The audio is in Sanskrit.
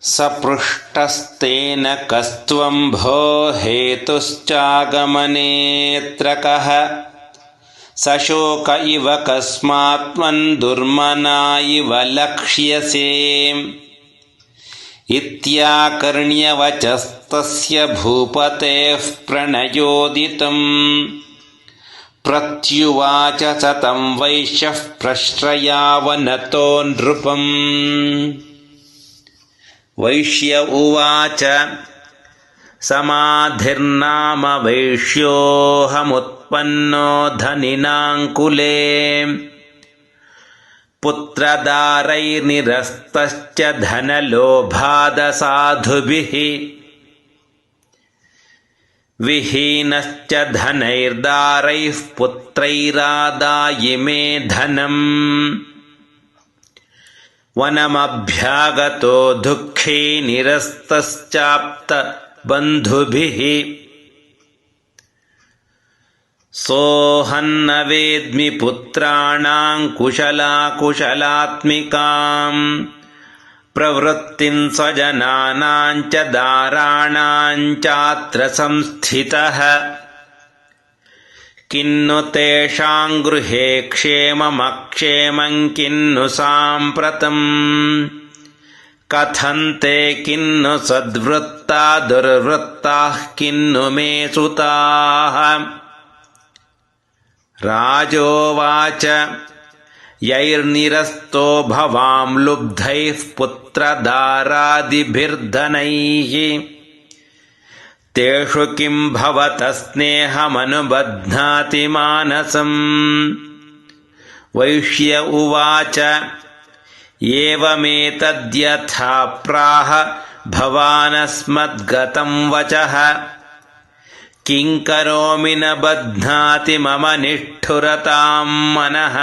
सपृष्टस्तेन कस्त्वं भो हेतुश्चागमनेऽत्र कः सशोक इव कस्मात्त्वन्दुर्मना इव लक्ष्यसे। इत्याकर्ण्यवचस्तस्य भूपतेः प्रणयोदितम्। प्रत्युवाच स तं वैश्यः प्रश्रयावनतो नृपम् वैश्य उवाच। समाधिर्नाम वैश्योऽहमुत्पन्नो धनिनाङ्कुले। पुत्रदारैर्निरस्तश्च धनलोभादसाधुभिः। विहीनश्च धनैर्दारैः पुत्रैरादायि मे धनम् वनमभ्यागतो दुःखे निरस्तश्चाप्तबन्धुभिः सोऽहन्न वेद्मि पुत्राणां कुशलाकुशलात्मिकाम् प्रवृत्तिं स्वजनानां च दाराणां चात्र संस्थितः किन्नु तेषां गृहे क्षेममक्षेमं किन्नु साम्प्रतम्। कथन्ते किन्नु सद्वृत्ता दुर्वृत्ताः किन्नु मे सुताः राजोवाच यैर्निरस्तो भवां लुब्धैः पुत्रदारादिभिर्धनैः तेषु किं भवतः स्नेहमनुबध्नाति मानसम् वैश्य उवाच एवमेतद्यथा प्राह भवानस्मद्गतं वचः। किं करोमि न बध्नाति मम निष्ठुरतां मनः